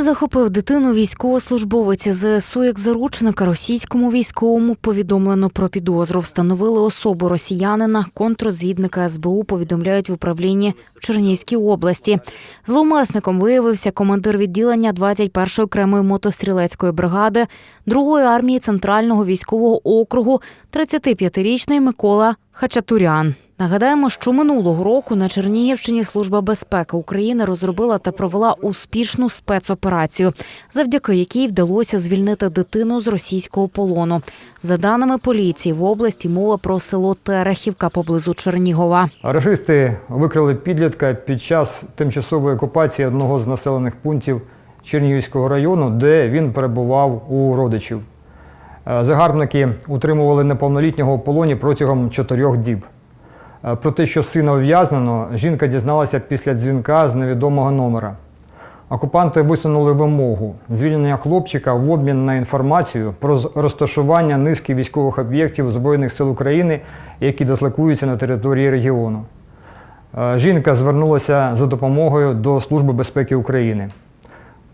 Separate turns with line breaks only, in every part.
Захопив дитину військовослужбовець ЗСУ як заручника російському військовому повідомлено про підозру. Встановили особу росіянина. Контррозвідника СБУ повідомляють в управлінні в Чернігівській області. Зловмисником виявився командир відділення 21-ї окремої мотострілецької бригади 2-ї армії центрального військового округу 35-річний Микола Хачатурян. Нагадаємо, що минулого року на Чернігівщині Служба безпеки України розробила та провела успішну спецоперацію, завдяки якій вдалося звільнити дитину з російського полону. За даними поліції, в області мова про село Терехівка поблизу Чернігова.
Рашисти викрили підлітка під час тимчасової окупації одного з населених пунктів Чернігівського району, де він перебував у родичів. Е, Загарбники утримували неповнолітнього у полоні протягом чотирьох діб. Е, Про те, що сина ув'язнено, жінка дізналася після дзвінка з невідомого номера. Окупанти висунули вимогу звільнення хлопчика в обмін на інформацію про розташування низки військових об'єктів Збройних сил України, які дислокуються на території регіону. Е, Жінка звернулася за допомогою до Служби безпеки України.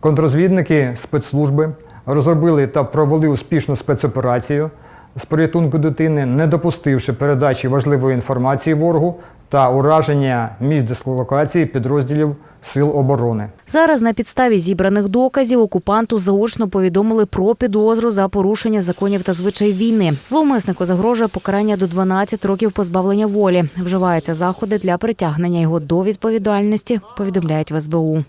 Контрозвідники спецслужби розробили та провели успішну спецоперацію з порятунку дитини, не допустивши передачі важливої інформації ворогу та ураження місць дислокації підрозділів Сил оборони.
Зараз на підставі зібраних доказів окупанту заочно повідомили про підозру за порушення законів та звичаїв війни. Зловмиснику загрожує покарання до 12 років позбавлення волі. Вживаються заходи для притягнення його до відповідальності. Повідомляють в СБУ.